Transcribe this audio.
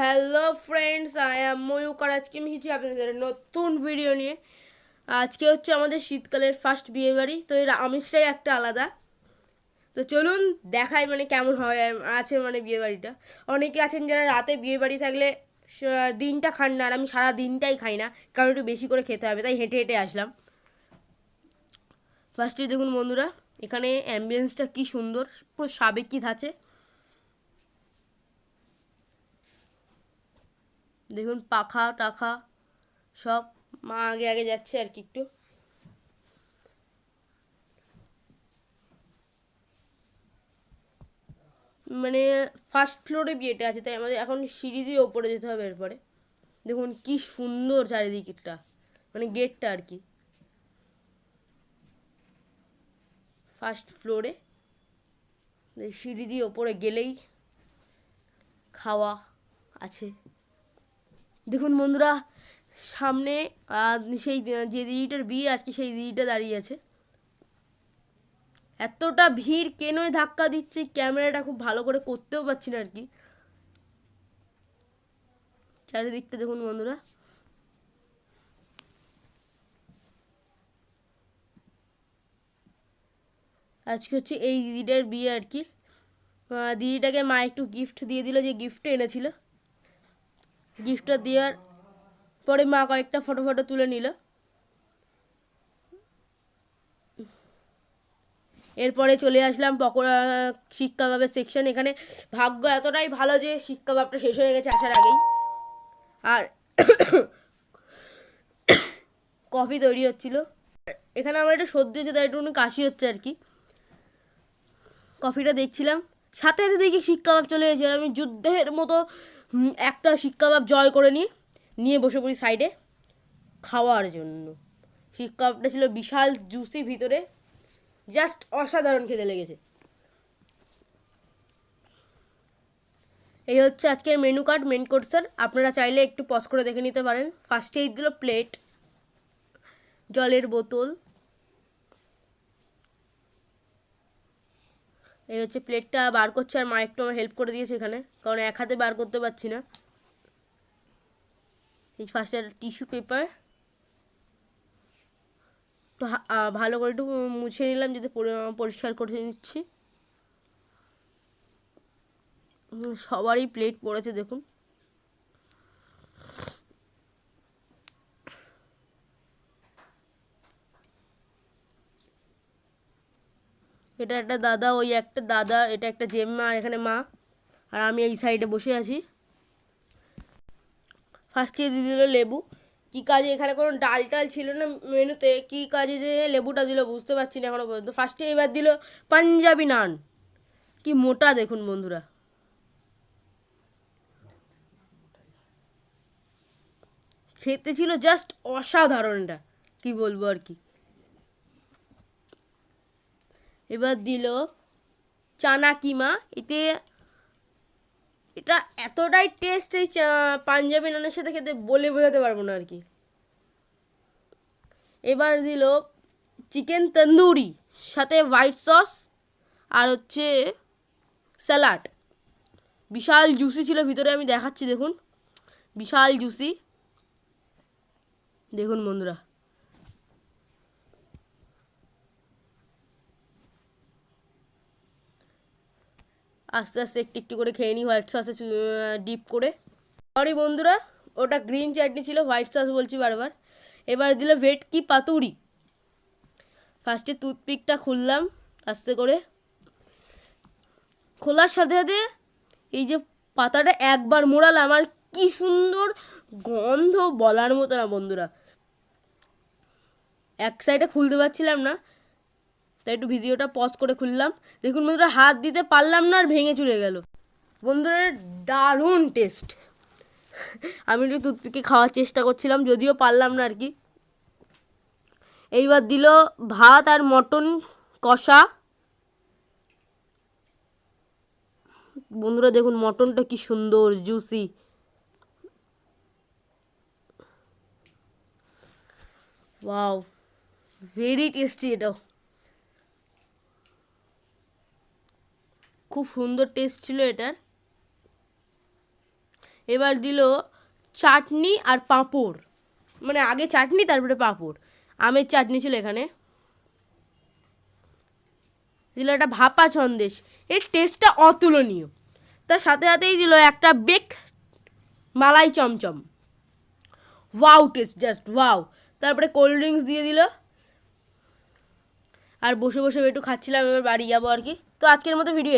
Hello friends I am Mayukar আজকে আমি এসেছি আপনাদের নতুন ভিডিও নিয়ে। আজকে হচ্ছে আমাদের শীতকালের ফার্স্ট বিয়ে বাড়ি, তো এর আমিষটাই একটা আলাদা। তো চলুন দেখাই মানে কেমন হয় আছে মানে বিয়ে বাড়িটা। অনেকে আছেন যারা রাতে বিয়ে বাড়ি থাকলে দিনটা খান না, আর আমি সারা দিনটাই খাই না, কারণ একটু বেশি করে খেতে হবে, তাই হেঁটে হেঁটে আসলাম। ফার্স্টে দেখুন বন্ধুরা, এখানে অ্যাম্বিয়েন্সটা কি সুন্দর, পুরো সাবেকি ধাঁচে। দেখুন পাখা টাখা সব মা আগে আগে যাচ্ছে আর কি একটু। মানে ফার্স্ট ফ্লোরে বিয়েটা আছে, তাই আমাদের এখন সিঁড়ি দিয়ে ওপরে যেতে হবে এরপরে। দেখুন কি সুন্দর চারিদিকটা মানে গেটটা আর কি। ফার্স্ট ফ্লোরে সিঁড়ি দিয়ে ওপরে গেলেই খাওয়া আছে। দেখুন বন্ধুরা, সামনে সেই, যে দিদিটার বিয়ে আজকে, সেই দিদিটা দাঁড়িয়ে আছে। এতটা ভিড়, কেনই ধাক্কা দিচ্ছে, ক্যামেরাটা খুব ভালো করে করতেও পারছি না আর কি। চারিদিকটা দেখুন বন্ধুরা। আজকে হচ্ছে এই দিদিটার বিয়ে আর কি। দিদিটাকে মা একটু গিফট দিয়ে দিল, যে গিফট এনেছিল। গিফটটা দেওয়ার পরে মা কয়েকটা ফটো ফটো তুলে নিল। এরপরে চলে আসলাম পকোড়া শিক সেকশন এখানে ভাগ্য এতটাই ভালো যে শিক কাবাবটা শেষ হয়ে গেছে আসার আগেই। আর কফি তৈরি হচ্ছিল। এখানে আমার একটা সর্দি হচ্ছে, তাই একটু কাশি হচ্ছে আর কি। কফিটা দেখছিলাম। সাথে সাথে দেখি শিক কাবাব চলে আর আমি যুদ্ধের মতো একটা শিক কাবাব জয় করে নিই নিয়ে বসে পড়ি সাইডে খাওয়ার জন্য। শিক কাবাবটা ছিল বিশাল জুসি ভিতরে জাস্ট অসাধারণ খেতে লেগেছে। এই হচ্ছে আজকের মেনু কার্ড মেন কোর্সের আপনারা চাইলে একটু পজ করে দেখে নিতে পারেন। ফার্স্টেই দিল প্লেট জলের বোতল। এই হচ্ছে প্লেটটা বার করছে আর মা একটু আমার হেল্প করে দিয়েছে এখানে, কারণ এক হাতে বার করতে পারছি না। এই ফার্স্টে টিস্যু পেপার তো ভালো করে একটু মুছে নিলাম, যাতে পরিষ্কার করে নিচ্ছি। সবারই প্লেট পড়েছে, দেখুন। এটা একটা দাদা, ওই একটা দাদা, এটা একটা জেম্মা, আর এখানে মা। আর আমি এই সাইডে বসে আছি। ফার্স্টে দিয়ে দিল লেবু। কি কাজে এখানে কোনো ডাল টাল ছিল না মেনুতে? কি কাজে যে লেবুটা দিল বুঝতে পারছি না এখনও পর্যন্ত। ফার্স্টে এবার দিল পাঞ্জাবি নান। কি মোটা দেখুন বন্ধুরা। খেতে ছিল জাস্ট অসাধারণটা কি বলব আর কি। এবার দিল চানা কিমা এতে এটা এতটাই টেস্ট এই পাঞ্জাবি নানের সাথে খেতে বলে বোঝাতে পারব না আর কি। এবার দিল চিকেন তন্দুরি, সাথে হোয়াইট সস আর হচ্ছে স্যালাড বিশাল জুসি ছিল, ভিতরে আমি দেখাচ্ছি, দেখুন। বিশাল জুসি দেখুন বন্ধুরা। আস্তে আস্তে একটু একটু করে খেয়ে নিই, হোয়াইট সসে ডিপ করে। সরি বন্ধুরা, ওটা গ্রিন চাটনি ছিল, হোয়াইট সস বলছি বারবার। এবার দিল ভেটকি পাতুরি। ফার্স্টে টুথপিকটা খুললাম, আস্তে করে। খোলার সাথে সাথে এই যে পাতাটা একবার মোড়ালাম, আর কি সুন্দর গন্ধ বলার মতো না বন্ধুরা। এক সাইডে খুলতে পারছিলাম না তাই একটু ভিডিওটা পজ করে খুললাম। দেখুন বন্ধুরা, হাত দিতে পারলাম না আর ভেঙে চলে গেল। বন্ধুরা দারুণ টেস্ট আমি একটু টুথপিকে খাওয়ার চেষ্টা করছিলাম, যদিও পারলাম না আর কি। এইবার দিল ভাত আর মটন কষা। বন্ধুরা, দেখুন মটনটা কি সুন্দর জুসি ভেরি টেস্টি এটাও। খুব সুন্দর টেস্ট ছিল এটার। এবার দিল চাটনি আর পাঁপড়। মানে আগে চাটনি, তারপরে পাঁপড়। আমের চাটনি ছিল এখানে। দিল একটা ভাপা সন্দেশ। এর টেস্টটা অতুলনীয়। তার সাথে সাথেই দিল একটা bake malai chamcham. Wow taste just wow তারপরে কোল্ড ড্রিঙ্কস দিয়ে দিল। আর বসে বসে একটু খাচ্ছিলাম, এবার বাড়ি যাব আর কি। তো আজকের মতো ভিডিও